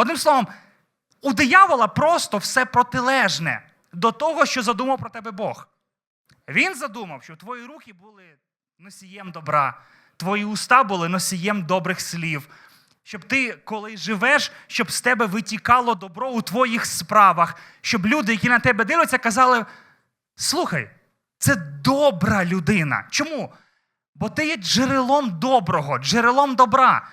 Одним словом, у диявола просто все протилежне до того, що задумав про тебе Бог. Він задумав, що твої руки були носієм добра, твої уста були носієм добрих слів. Щоб ти, коли живеш, щоб з тебе витікало добро у твоїх справах, щоб люди, які на тебе дивляться, казали: слухай, це добра людина. Чому? Бо ти є джерелом доброго, джерелом добра.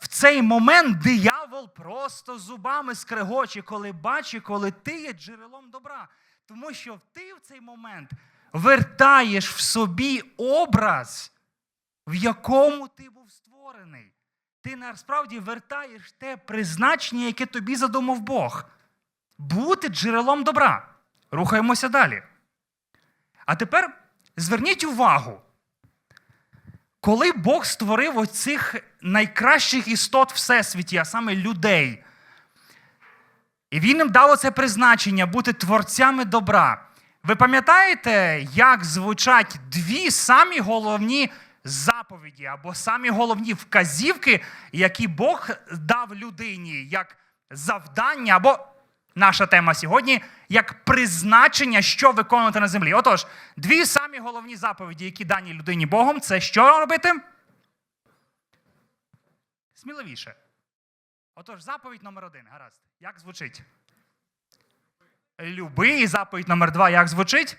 В цей момент диявол просто зубами скрегоче, коли бачить, коли ти є джерелом добра. Тому що ти в цей момент вертаєш в собі образ, в якому ти був створений. Ти насправді вертаєш те призначення, яке тобі задумав Бог. Бути джерелом добра. Рухаємося далі. А тепер зверніть увагу, коли Бог створив оцих найкращих істот всесвіті, а саме людей, і він їм дав оце призначення бути творцями добра. Ви пам'ятаєте, як звучать дві самі головні заповіді або самі головні вказівки, які Бог дав людині, як завдання, або наша тема сьогодні, як призначення, що виконувати на землі. Отож, дві самі головні заповіді, які дані людині Богом, це що робити? Сміливіше. Отож, заповідь номер один. Гаразд. Як звучить? Люби. І заповідь номер два. Як звучить?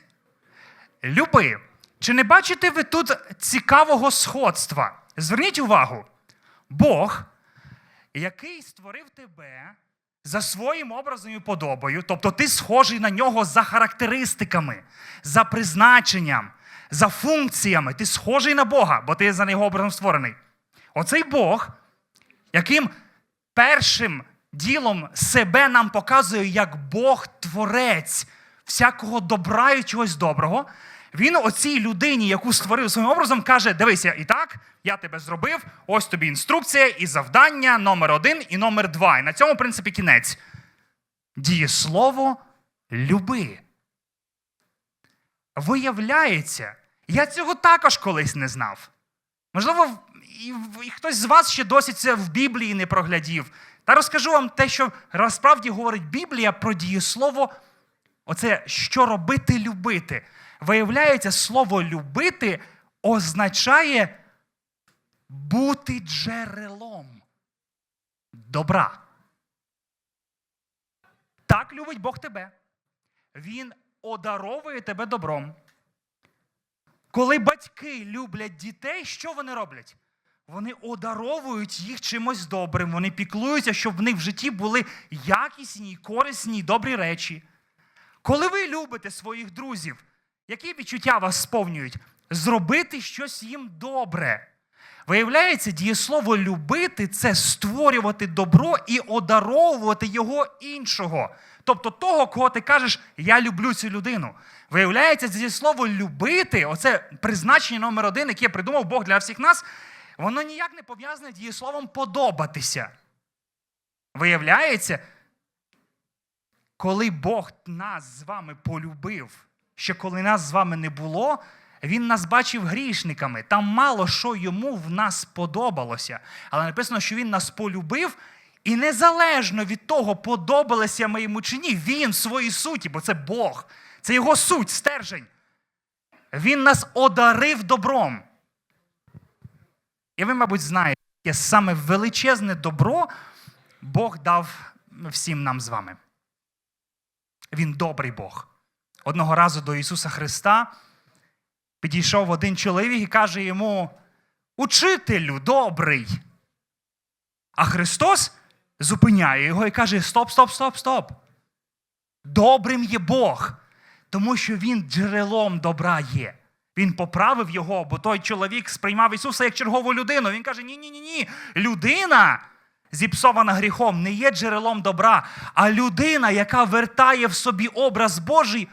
Люби. Чи не бачите ви тут цікавого сходства? Зверніть увагу. Бог, який створив тебе за своїм образом і подобою, тобто ти схожий на нього за характеристиками, за призначенням, за функціями. Ти схожий на Бога, бо ти за його образом створений. Оцей Бог, яким першим ділом себе нам показує як Бог творець всякого добра і чогось доброго. Він оцій людині, яку створив своїм образом, каже: Дивися, і так, я тебе зробив, ось тобі інструкція і завдання номер один і номер два. І на цьому, в принципі, кінець. Дієслово люби. Виявляється, я цього також колись не знав. Можливо, і, і хтось з вас ще досі це в Біблії не проглядів. Та розкажу вам те, що насправді говорить Біблія про дієслово, оце що робити, любити. Виявляється, слово любити означає бути джерелом добра. Так любить Бог тебе. Він одаровує тебе добром. Коли батьки люблять дітей, що вони роблять? Вони одаровують їх чимось добрим. Вони піклуються, щоб в них в житті були якісні, корисні, добрі речі. Коли ви любите своїх друзів, які відчуття вас сповнюють? Зробити щось їм добре. Виявляється, дієслово любити це створювати добро і одаровувати його іншого. Тобто того, кого ти кажеш, я люблю цю людину. Виявляється, дієслово любити, оце призначення номер один, яке придумав Бог для всіх нас, воно ніяк не пов'язане дієсловом подобатися. Виявляється, коли Бог нас з вами полюбив, що коли нас з вами не було, він нас бачив грішниками. Там мало що йому в нас подобалося. Але написано, що він нас полюбив, і незалежно від того, подобалося ми йому чи ні, він в своїй суті, бо це Бог, це його суть, стержень. Він нас одарив добром. І ви, мабуть, знаєте, яке саме величезне добро Бог дав всім нам з вами. Він добрий Бог. Одного разу до Ісуса Христа підійшов один чоловік і каже йому: Учителю добрий. А Христос зупиняє його і каже: Стоп, стоп, стоп, стоп. Добрим є Бог, тому що Він джерелом добра є. Він поправив його, бо той чоловік сприймав Ісуса як чергову людину. Він каже: ні, ні, ні, ні. Людина, зіпсована гріхом, не є джерелом добра, а людина, яка вертає в собі образ Божий,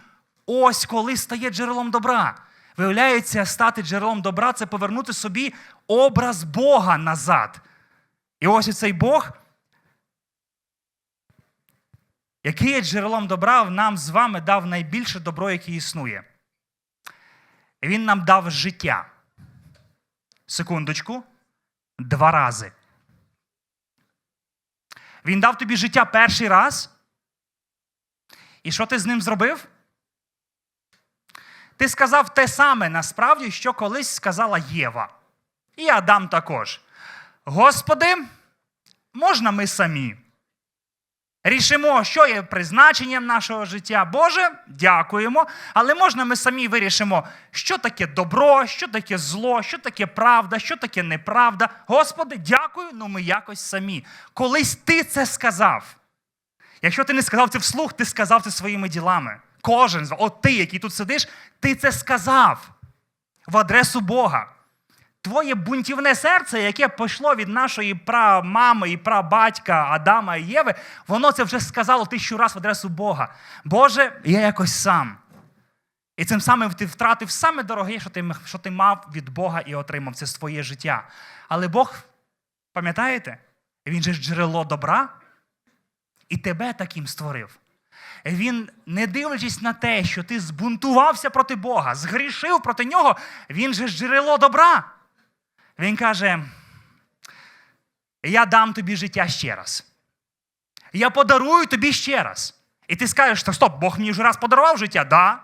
ось коли стає джерелом добра. Виявляється, стати джерелом добра це повернути собі образ Бога назад. І ось цей Бог, який є джерелом добра, нам з вами дав найбільше добро, яке існує. Він нам дав життя. Секундочку. Два рази. Він дав тобі життя перший раз. І що ти з ним зробив? Ти сказав те саме насправді, що колись сказала Єва. І Адам також. Господи, можна ми самі? Рішимо, що є призначенням нашого життя. Боже, дякуємо. Але можна ми самі вирішимо, що таке добро, що таке зло, що таке правда, що таке неправда. Господи, дякую, ну ми якось самі. Колись ти це сказав. Якщо ти не сказав це вслух, ти сказав це своїми ділами. Кожен з вас, от ти, який тут сидиш, ти це сказав в адресу Бога. Твоє бунтівне серце, яке пішло від нашої прамами і прабатька Адама і Єви, воно це вже сказало тисячу разів в адресу Бога. Боже, я якось сам. І цим самим ти втратив саме дороге, що ти, що ти мав від Бога і отримав це своє життя. Але Бог, пам'ятаєте, він же ж джерело добра і тебе таким створив. Він, не дивлячись на те, що ти збунтувався проти Бога, згрішив проти нього, він же джерело добра. Він каже: Я дам тобі життя ще раз. Я подарую тобі ще раз. І ти скажеш, що стоп, Бог мені вже раз подарував життя? Да.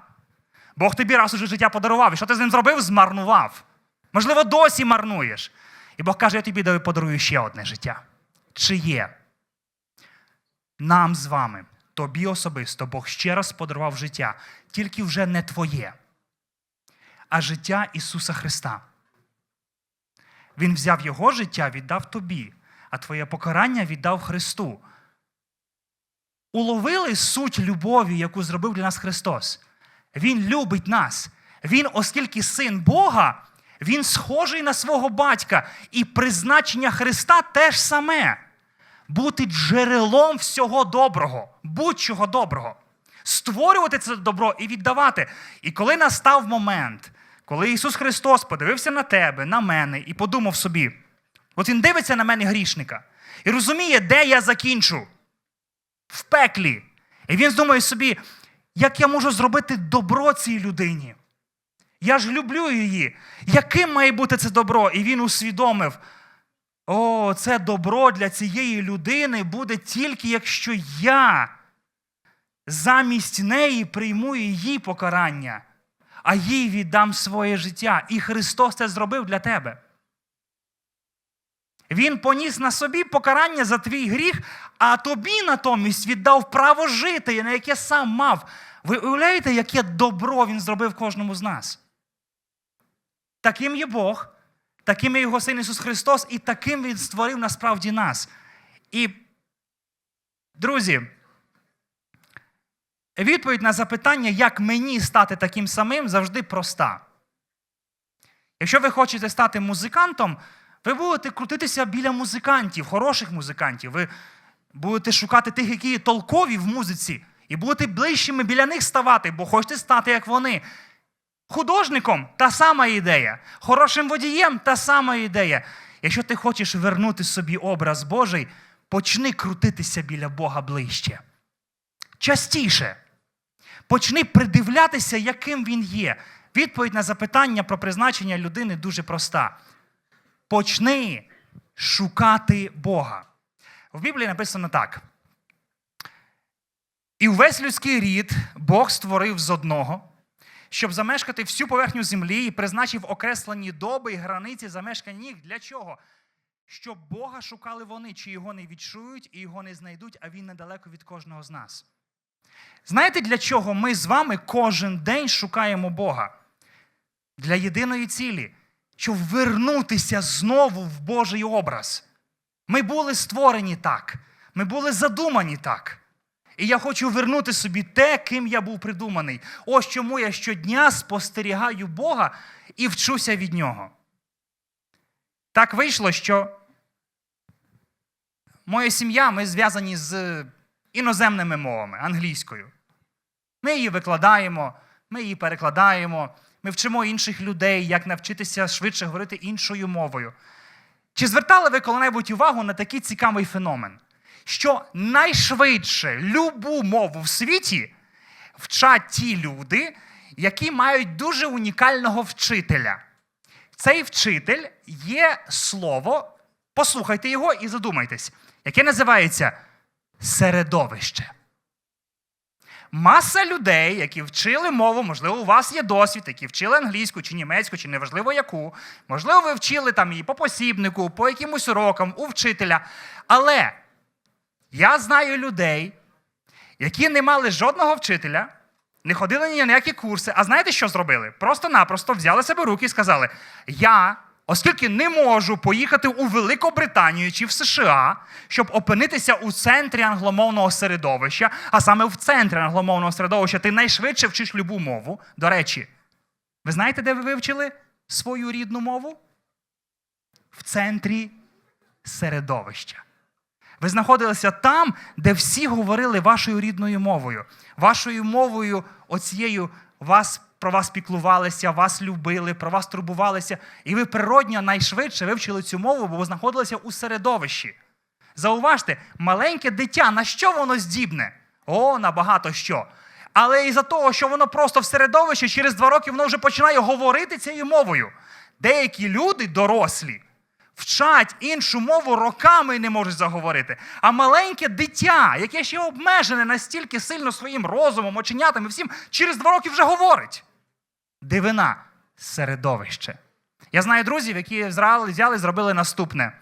Бог тобі раз уже життя подарував. І що ти з ним зробив? Змарнував. Можливо, досі марнуєш. І Бог каже, я тобі подарую ще одне життя. Чи є? Нам з вами, тобі особисто, Бог ще раз подарував життя, тільки вже не твоє, а життя Ісуса Христа. Він взяв Його життя, віддав тобі, а твоє покарання віддав Христу. Уловили суть любові, яку зробив для нас Христос. Він любить нас. Він, оскільки син Бога, він схожий на свого батька. І призначення Христа теж саме бути джерелом всього доброго, будь-чого доброго, створювати це добро і віддавати. І коли настав момент, коли Ісус Христос подивився на тебе, на мене і подумав собі: от Він дивиться на мене грішника і розуміє, де я закінчу в пеклі. І він думає собі, як я можу зробити добро цій людині. Я ж люблю її. Яким має бути це добро? І він усвідомив. О, це добро для цієї людини буде тільки якщо я замість неї прийму її покарання, а їй віддам своє життя. І Христос це зробив для тебе. Він поніс на собі покарання за твій гріх, а тобі натомість віддав право жити, на яке сам мав. Ви уявляєте, яке добро він зробив кожному з нас? Таким є Бог, таким є його син Ісус Христос, і таким Він створив насправді нас. І, друзі, відповідь на запитання, як мені стати таким самим, завжди проста. Якщо ви хочете стати музикантом, ви будете крутитися біля музикантів, хороших музикантів. Ви будете шукати тих, які толкові в музиці, і будете ближчими біля них ставати, бо хочете стати, як вони. Художником та сама ідея. Хорошим водієм та сама ідея. Якщо ти хочеш вернути собі образ Божий, почни крутитися біля Бога ближче. Частіше. Почни придивлятися, яким він є. Відповідь на запитання про призначення людини дуже проста. Почни шукати Бога. В Біблії написано так. І увесь людський рід Бог створив з одного щоб замешкати всю поверхню землі і призначив окреслені доби і границі замешкання їх. Для чого? Щоб Бога шукали вони, чи його не відчують і його не знайдуть, а він недалеко від кожного з нас. Знаєте, для чого ми з вами кожен день шукаємо Бога? Для єдиної цілі, щоб вернутися знову в Божий образ. Ми були створені так, ми були задумані так. І я хочу вернути собі те, ким я був придуманий. Ось чому я щодня спостерігаю Бога і вчуся від нього. Так вийшло, що моя сім'я, ми зв'язані з іноземними мовами, англійською. Ми її викладаємо, ми її перекладаємо, ми вчимо інших людей, як навчитися швидше говорити іншою мовою. Чи звертали ви коли-небудь увагу на такий цікавий феномен? Що найшвидше любу мову в світі вчать ті люди, які мають дуже унікального вчителя. Цей вчитель є слово, послухайте його і задумайтесь. яке називається середовище. Маса людей, які вчили мову, можливо, у вас є досвід, які вчили англійську чи німецьку, чи неважливо яку. Можливо, ви вчили там її по посібнику, по якимось урокам, у вчителя. Але я знаю людей, які не мали жодного вчителя, не ходили ні на які курси. А знаєте, що зробили? Просто-напросто взяли себе руки і сказали: Я, оскільки не можу поїхати у Великобританію чи в США, щоб опинитися у центрі англомовного середовища, а саме в центрі англомовного середовища ти найшвидше вчиш любу мову. До речі, ви знаєте, де ви вивчили свою рідну мову? В центрі середовища. Ви знаходилися там, де всі говорили вашою рідною мовою. Вашою мовою, оцією вас про вас піклувалися, вас любили, про вас турбувалися. І ви природньо найшвидше вивчили цю мову, бо ви знаходилися у середовищі. Зауважте, маленьке дитя, на що воно здібне? О, на багато що. Але із-за того, що воно просто в середовищі, через два роки воно вже починає говорити цією мовою. Деякі люди, дорослі, вчать іншу мову роками і не можуть заговорити. А маленьке дитя, яке ще обмежене настільки сильно своїм розумом, оченятами, і всім, через два роки вже говорить. Дивина середовище. Я знаю друзів, які взяли і зробили наступне.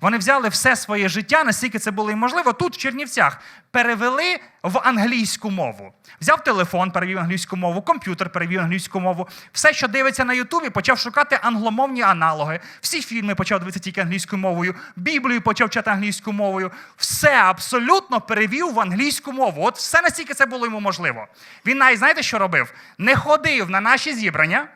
Вони взяли все своє життя, наскільки це було і можливо, тут, в Чернівцях, перевели в англійську мову. Взяв телефон, перевів англійську мову, комп'ютер перевів англійську мову. Все, що дивиться на Ютубі, почав шукати англомовні аналоги. Всі фільми почав дивитися тільки англійською мовою, Біблію почав читати англійською мовою. Все абсолютно перевів в англійську мову. От все настільки це було йому можливо. Він навіть знаєте, що робив? Не ходив на наші зібрання.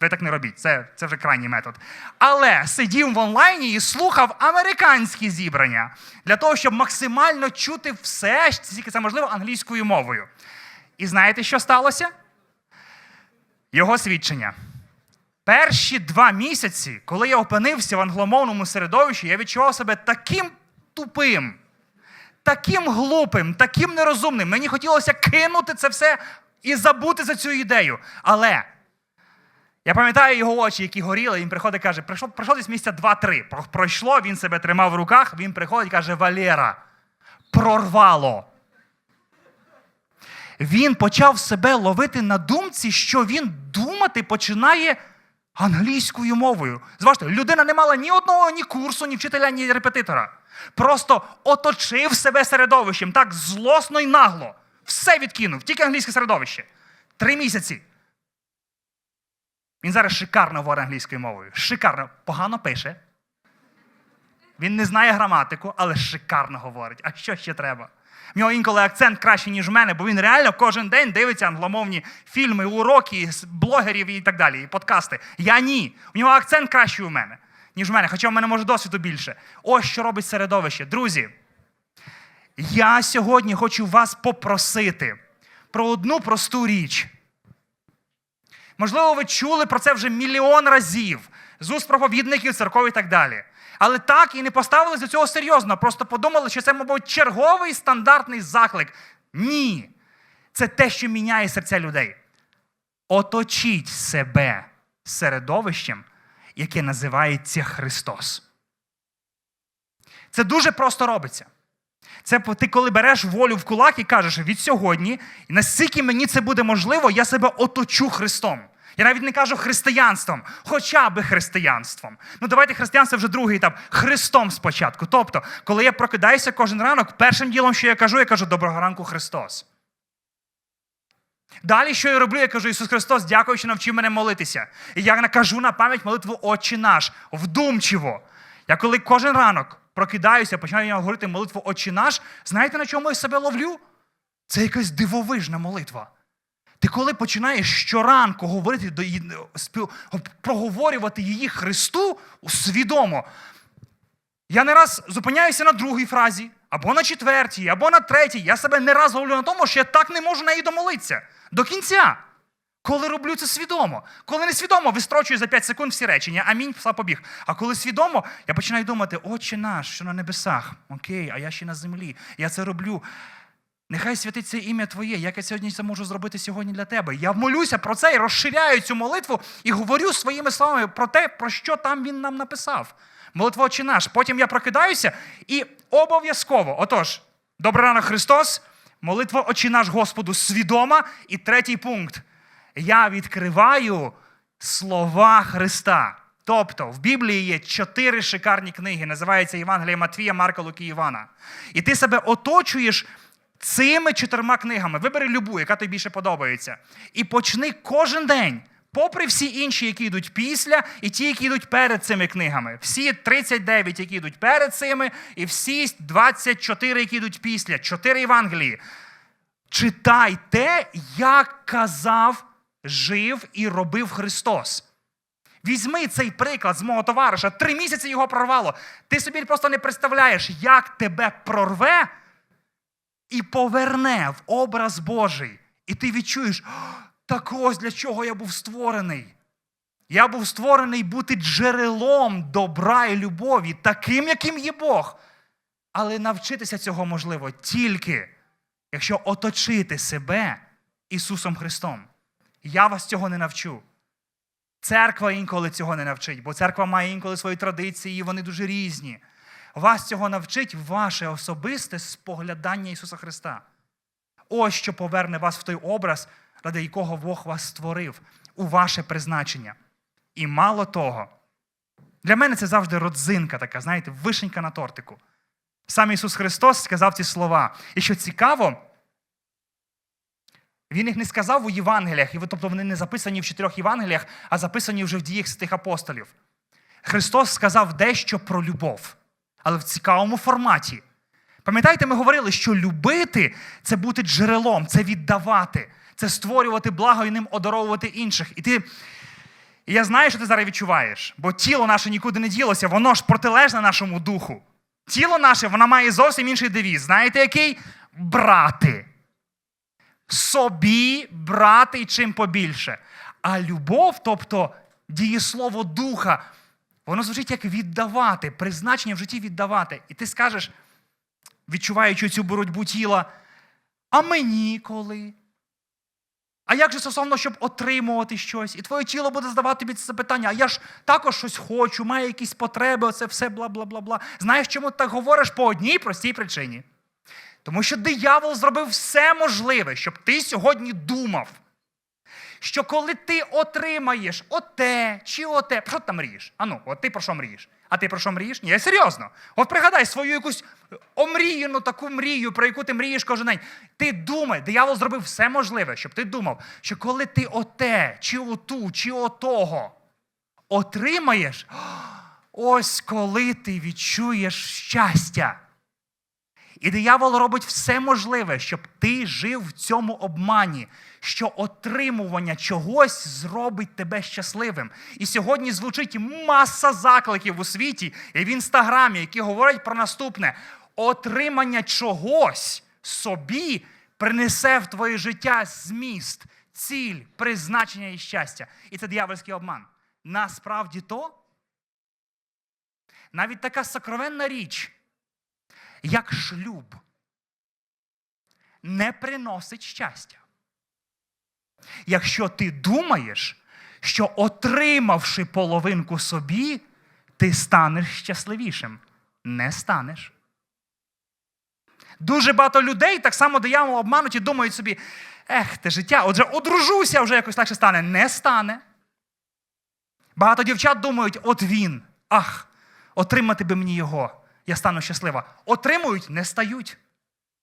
Ви так не робіть, це, це вже крайній метод. Але сидів в онлайні і слухав американські зібрання для того, щоб максимально чути все, скільки це можливо, англійською мовою. І знаєте, що сталося? Його свідчення. Перші два місяці, коли я опинився в англомовному середовищі, я відчував себе таким тупим, таким глупим, таким нерозумним. Мені хотілося кинути це все і забути за цю ідею. Але я пам'ятаю його очі, які горіли, він приходить і каже, пройшло, пройшло десь місця 2-3. Про- Пройшло, він себе тримав в руках, він приходить і каже: Валера, прорвало. Він почав себе ловити на думці, що він думати починає англійською мовою. Зважте, людина не мала ні одного ні курсу, ні вчителя, ні репетитора. Просто оточив себе середовищем так злосно і нагло. Все відкинув, тільки англійське середовище. Три місяці. Він зараз шикарно говорить англійською мовою. Шикарно. Погано пише. Він не знає граматику, але шикарно говорить. А що ще треба? В нього інколи акцент кращий, ніж в мене, бо він реально кожен день дивиться англомовні фільми, уроки блогерів і так далі, і подкасти. Я ні. У нього акцент кращий у мене, ніж в мене, хоча в мене може досвіду більше. Ось що робить середовище. Друзі, я сьогодні хочу вас попросити про одну просту річ. Можливо, ви чули про це вже мільйон разів з уст проповідників, церков і так далі. Але так і не поставили до цього серйозно. Просто подумали, що це, мабуть, черговий стандартний заклик. Ні. Це те, що міняє серця людей. Оточіть себе середовищем, яке називається Христос. Це дуже просто робиться. Це ти коли береш волю в кулак і кажеш від сьогодні, наскільки мені це буде можливо, я себе оточу Христом. Я навіть не кажу християнством, хоча би християнством. Ну давайте християнство вже другий етап. Христом спочатку. Тобто, коли я прокидаюся кожен ранок, першим ділом, що я кажу, я кажу Доброго ранку Христос. Далі, що я роблю, я кажу, Ісус Христос, дякую, що навчив мене молитися. І я накажу на пам'ять молитву Отче наш, вдумчиво. Я коли кожен ранок прокидаюся, починаю говорити молитву Отче наш, знаєте, на чому я себе ловлю? Це якась дивовижна молитва. Ти коли починаєш щоранку говорити до проговорювати її Христу свідомо. Я не раз зупиняюся на другій фразі, або на четвертій, або на третій. Я себе не раз ловлю на тому, що я так не можу на неї домолитися. До кінця. Коли роблю це свідомо. Коли не свідомо, вистрочую за 5 секунд всі речення. Амінь, пса побіг. А коли свідомо, я починаю думати, Отче наш, що на небесах. Окей, а я ще на землі. Я це роблю. Нехай святиться ім'я Твоє, як я сьогодні це можу зробити сьогодні для тебе. Я молюся про це і розширяю цю молитву і говорю своїми словами про те, про що там він нам написав. Молитва «Отче наш. Потім я прокидаюся, і Обов'язково. Отож, добрий ранок Христос, молитва Очі наш Господу свідома. І третій пункт. Я відкриваю слова Христа. Тобто в Біблії є чотири шикарні книги, називається Євангелія Матвія, Марка, Луки, Івана. І ти себе оточуєш цими чотирма книгами. Вибери любу, яка тобі більше подобається. І почни кожен день, попри всі інші, які йдуть після, і ті, які йдуть перед цими книгами. Всі 39, які йдуть перед цими, і всі 24, які йдуть після. Чотири Євангелії. Читай те, як казав, жив і робив Христос. Візьми цей приклад з мого товариша. Три місяці його прорвало. Ти собі просто не представляєш, як тебе прорве і поверне в образ Божий. І ти відчуєш, так ось для чого я був створений. Я був створений бути джерелом добра і любові, таким, яким є Бог. Але навчитися цього можливо тільки, якщо оточити себе Ісусом Христом. Я вас цього не навчу. Церква інколи цього не навчить, бо церква має інколи свої традиції, і вони дуже різні. Вас цього навчить ваше особисте споглядання Ісуса Христа. Ось що поверне вас в той образ, ради якого Бог вас створив, у ваше призначення. І мало того, для мене це завжди родзинка така, знаєте, вишенька на тортику. Сам Ісус Христос сказав ці слова. І що цікаво, він їх не сказав у Євангеліях, і тобто вони не записані в чотирьох Євангеліях, а записані вже в діях святих апостолів. Христос сказав дещо про любов, але в цікавому форматі. Пам'ятаєте, ми говорили, що любити це бути джерелом, це віддавати, це створювати благо і ним одаровувати інших. І ти. І я знаю, що ти зараз відчуваєш, бо тіло наше нікуди не ділося, воно ж протилежне нашому духу. Тіло наше, воно має зовсім інший девіз. Знаєте, який? Брати собі брати і чим побільше. А любов, тобто дієслово духа, воно звучить як віддавати, призначення в житті віддавати. І ти скажеш, відчуваючи цю боротьбу тіла, а мені коли? А як же стосовно, щоб отримувати щось? І твоє тіло буде задавати тобі це запитання, а я ж також щось хочу, маю якісь потреби, оце все бла бла бла бла. Знаєш, чому ти так говориш по одній простій причині? Тому що диявол зробив все можливе, щоб ти сьогодні думав, що коли ти отримаєш оте чи оте, про що ти там мрієш? Ану, от ти про що мрієш? А ти про що мрієш? Ні, серйозно. От пригадай свою якусь омріяну таку мрію, про яку ти мрієш кожен день. Ти думай, диявол зробив все можливе, щоб ти думав, що коли ти оте, чи оту, чи отого отримаєш, ось коли ти відчуєш щастя. І диявол робить все можливе, щоб ти жив в цьому обмані, що отримування чогось зробить тебе щасливим. І сьогодні звучить маса закликів у світі і в інстаграмі, які говорять про наступне: отримання чогось собі принесе в твоє життя зміст, ціль, призначення і щастя. І це диявольський обман. Насправді то навіть така сокровенна річ як шлюб не приносить щастя. Якщо ти думаєш, що отримавши половинку собі, ти станеш щасливішим. Не станеш. Дуже багато людей так само диявол обмануть і думають собі, ех, те життя, отже, одружуся, вже якось легше стане. Не стане. Багато дівчат думають, от він, ах, отримати би мені його я стану щаслива. Отримують, не стають.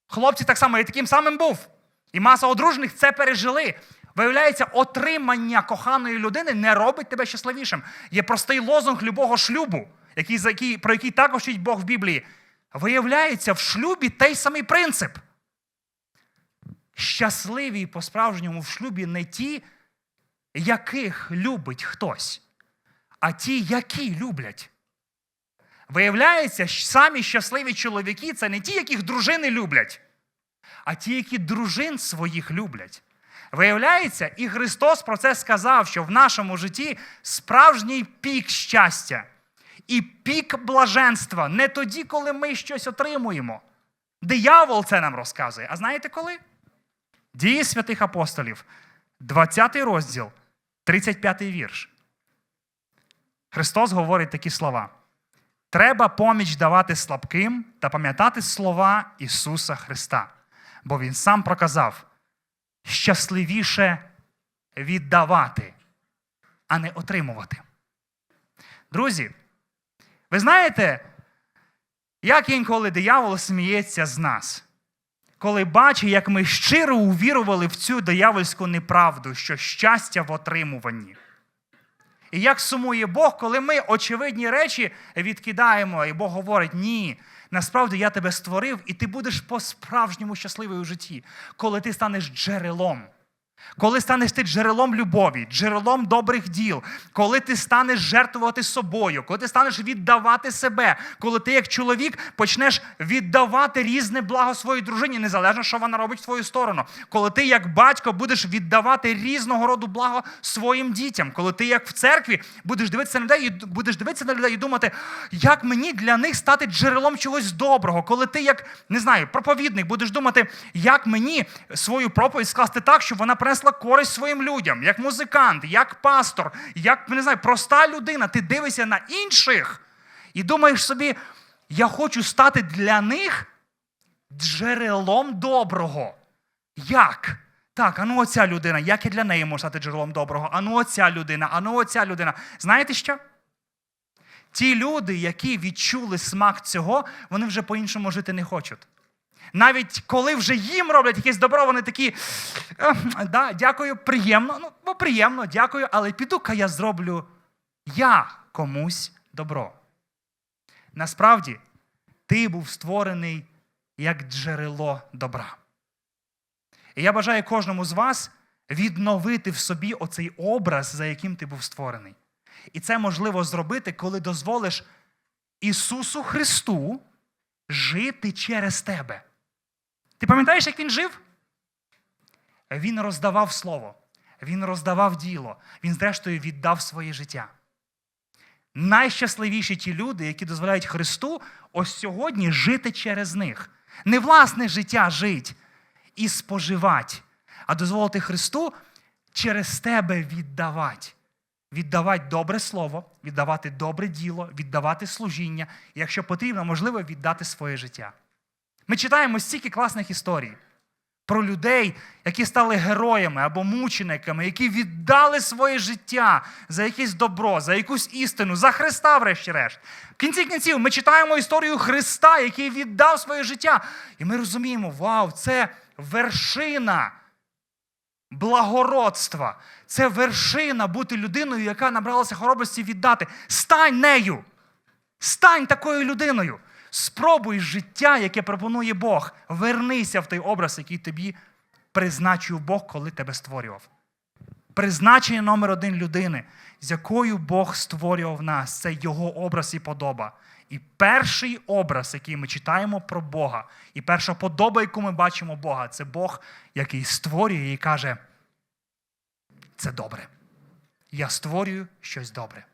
Хлопці так само, я таким самим був. І маса одружених це пережили. Виявляється, отримання коханої людини не робить тебе щасливішим. Є простий лозунг любого шлюбу, який, про який також вчить Бог в Біблії. Виявляється, в шлюбі той самий принцип. Щасливі по-справжньому в шлюбі не ті, яких любить хтось, а ті, які люблять. Виявляється, самі щасливі чоловіки це не ті, яких дружини люблять, а ті, які дружин своїх люблять. Виявляється, і Христос про це сказав, що в нашому житті справжній пік щастя і пік блаженства не тоді, коли ми щось отримуємо. Диявол це нам розказує. А знаєте коли? Дії святих апостолів, 20 розділ, 35 вірш. Христос говорить такі слова. Треба поміч давати слабким та пам'ятати слова Ісуса Христа. Бо Він сам проказав щасливіше віддавати, а не отримувати. Друзі, ви знаєте, як інколи диявол сміється з нас, коли бачить, як ми щиро увірували в цю диявольську неправду, що щастя в отримуванні. І як сумує Бог, коли ми очевидні речі відкидаємо, і Бог говорить: ні, насправді я тебе створив, і ти будеш по-справжньому щасливий у житті, коли ти станеш джерелом. Коли станеш ти джерелом любові, джерелом добрих діл, коли ти станеш жертвувати собою, коли ти станеш віддавати себе, коли ти як чоловік почнеш віддавати різне благо своїй дружині, незалежно, що вона робить в твою сторону, коли ти як батько будеш віддавати різного роду благо своїм дітям, коли ти як в церкві будеш дивитися на людей і будеш дивитися на людей і думати, як мені для них стати джерелом чогось доброго, коли ти як не знаю, проповідник будеш думати, як мені свою проповідь скласти так, щоб вона принесла користь своїм людям, як музикант, як пастор, як не знаю, проста людина. Ти дивишся на інших і думаєш собі, я хочу стати для них джерелом доброго. Як? Так, а ну оця людина, як я для неї можу стати джерелом доброго? А ну оця людина, а ну оця людина. Знаєте що? Ті люди, які відчули смак цього, вони вже по-іншому жити не хочуть. Навіть коли вже їм роблять якесь добро, вони такі, «Е, да, дякую, приємно, ну, бо приємно, дякую, але піду-ка я зроблю я комусь добро. Насправді, ти був створений як джерело добра. І я бажаю кожному з вас відновити в собі оцей образ, за яким ти був створений. І це можливо зробити, коли дозволиш Ісусу Христу жити через тебе. Ти пам'ятаєш, як він жив? Він роздавав слово, він роздавав діло, він, зрештою, віддав своє життя. Найщасливіші ті люди, які дозволяють Христу ось сьогодні жити через них. Не власне життя жить і споживати, а дозволити Христу через тебе віддавати. Віддавати добре слово, віддавати добре діло, віддавати служіння, і якщо потрібно, можливо, віддати своє життя. Ми читаємо стільки класних історій про людей, які стали героями або мучениками, які віддали своє життя за якесь добро, за якусь істину, за Христа, врешті-решт. В кінці кінців ми читаємо історію Христа, який віддав своє життя. І ми розуміємо, вау, це вершина благородства. Це вершина бути людиною, яка набралася хоробрості віддати. Стань нею. Стань такою людиною. Спробуй життя, яке пропонує Бог. Вернися в той образ, який тобі призначив Бог, коли тебе створював. Призначення номер один людини, з якою Бог створював нас, це його образ і подоба. І перший образ, який ми читаємо про Бога, і перша подоба, яку ми бачимо Бога, це Бог, який створює і каже: це добре. Я створюю щось добре.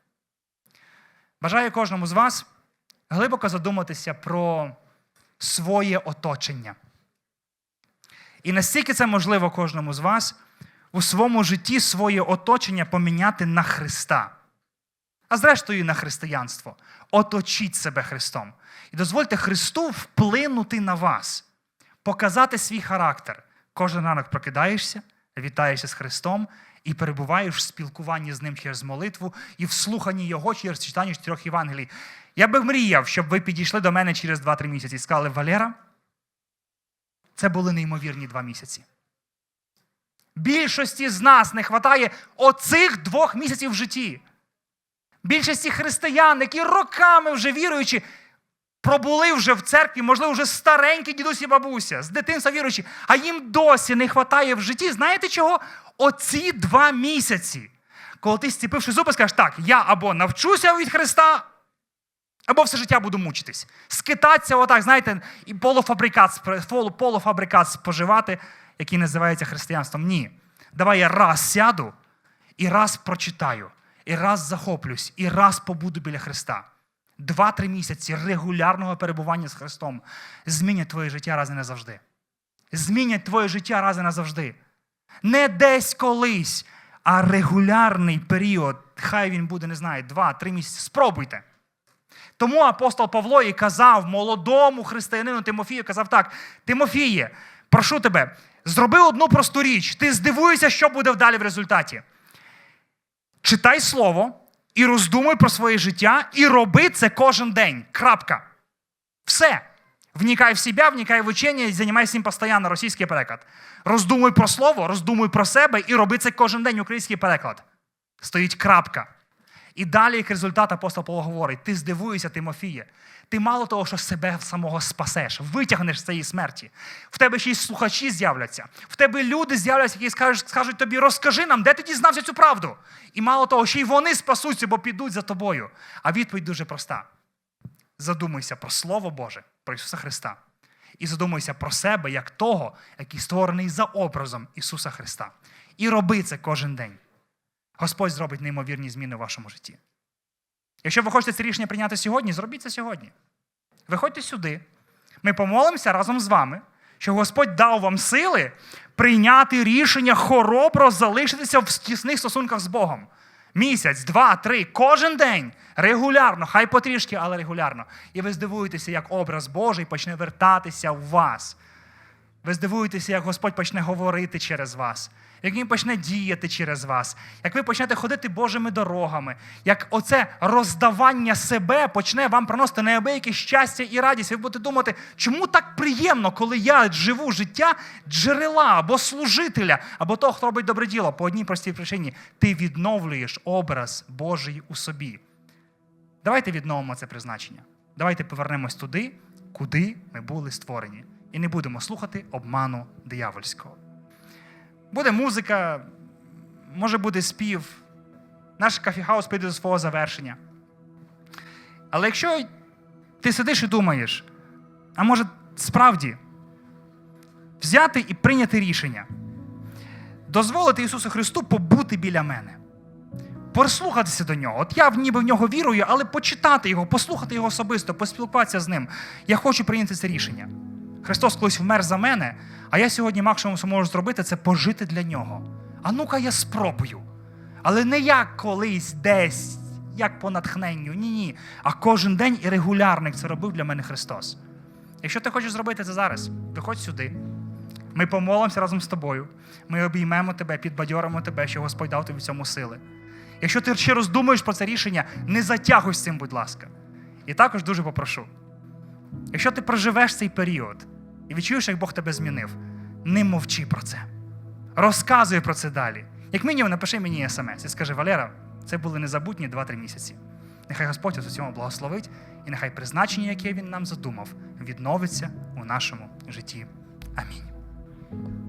Бажаю кожному з вас глибоко задуматися про своє оточення. І настільки це можливо кожному з вас у своєму житті своє оточення поміняти на Христа. А зрештою, на християнство. Оточіть себе Христом. І дозвольте Христу вплинути на вас, показати свій характер. Кожен ранок прокидаєшся, вітаєшся з Христом і перебуваєш в спілкуванні з Ним через молитву і в слуханні Його через читання чотирьох Євангелій. Я би мріяв, щоб ви підійшли до мене через 2-3 місяці і сказали, Валера, це були неймовірні два місяці. Більшості з нас не вистачає оцих двох місяців в житті. Більшості християн, які роками вже віруючи, пробули вже в церкві, можливо, вже старенькі дідусі бабуся, з дитинства віруючи, а їм досі не вистачає в житті. Знаєте чого? Оці два місяці. Коли ти стіпивши зуби, скажеш, так, я або навчуся від Христа, або все життя буду мучитись. Скитатися, отак, знаєте, і полуфабрикат, полуфабрикат споживати, який називається християнством. Ні. Давай я раз сяду і раз прочитаю, і раз захоплюсь, і раз побуду біля Христа. Два-три місяці регулярного перебування з Христом змінять твоє життя раз і назавжди. Змінять твоє життя раз і назавжди. Не десь колись, а регулярний період. Хай він буде, не знаю, два-три місяці. Спробуйте. Тому апостол Павло і казав молодому християнину Тимофію, казав так: Тимофіє, прошу тебе, зроби одну просту річ. Ти здивуєшся, що буде вдалі в результаті. Читай слово і роздумуй про своє життя, і роби це кожен день. Крапка. Все. Вникай в себе, вникай в учення і займайся цим постійно, російський переклад. Роздумуй про слово, роздумуй про себе і роби це кожен день, український переклад. Стоїть крапка. І далі, як результат, апостол Павло говорить: ти здивуєшся, Тимофіє. Ти мало того, що себе самого спасеш, витягнеш з цієї смерті. В тебе ще й слухачі з'являться. В тебе люди з'являться, які скажуть, скажуть тобі, розкажи нам, де ти дізнався цю правду. І мало того, ще й вони спасуться, бо підуть за тобою. А відповідь дуже проста: задумайся про Слово Боже, про Ісуса Христа. І задумайся про себе як того, який створений за образом Ісуса Христа. І роби це кожен день. Господь зробить неймовірні зміни в вашому житті. Якщо ви хочете це рішення прийняти сьогодні, зробіть це сьогодні. Виходьте сюди. Ми помолимося разом з вами, що Господь дав вам сили прийняти рішення хоробро залишитися в тісних стосунках з Богом. Місяць, два, три, кожен день, регулярно, хай потрішки, але регулярно. І ви здивуєтеся, як образ Божий почне вертатися в вас. Ви здивуєтеся, як Господь почне говорити через вас, як Він почне діяти через вас, як ви почнете ходити Божими дорогами, як оце роздавання себе почне вам приносити неабияке щастя і радість. Ви будете думати, чому так приємно, коли я живу життя джерела або служителя, або того, хто робить добре діло. По одній простій причині ти відновлюєш образ Божий у собі. Давайте відновимо це призначення. Давайте повернемось туди, куди ми були створені. І не будемо слухати обману диявольського. Буде музика, може буде спів, наш кафіхаус піде до свого завершення. Але якщо ти сидиш і думаєш, а може справді взяти і прийняти рішення, дозволити Ісусу Христу побути біля мене, прислухатися до нього. От я ніби в нього вірую, але почитати його, послухати його особисто, поспілкуватися з ним. Я хочу прийняти це рішення. Христос колись вмер за мене, а я сьогодні максимум, що можу зробити, це пожити для нього. А ну-ка я спробую. Але не як колись десь, як по натхненню. Ні, ні. А кожен день і регулярно, як це робив для мене Христос. Якщо ти хочеш зробити це зараз, виходь сюди. Ми помолимося разом з тобою. Ми обіймемо тебе, підбадьоримо тебе, що Господь дав тобі цьому сили. Якщо ти ще роздумуєш про це рішення, не затягуй з цим, будь ласка. І також дуже попрошу. Якщо ти проживеш цей період і відчуєш, як Бог тебе змінив, не мовчи про це. Розказуй про це далі. Як мінімум, напиши мені смс і скажи, Валера, це були незабутні 2-3 місяці. Нехай Господь у цьому благословить, і нехай призначення, яке Він нам задумав, відновиться у нашому житті. Амінь.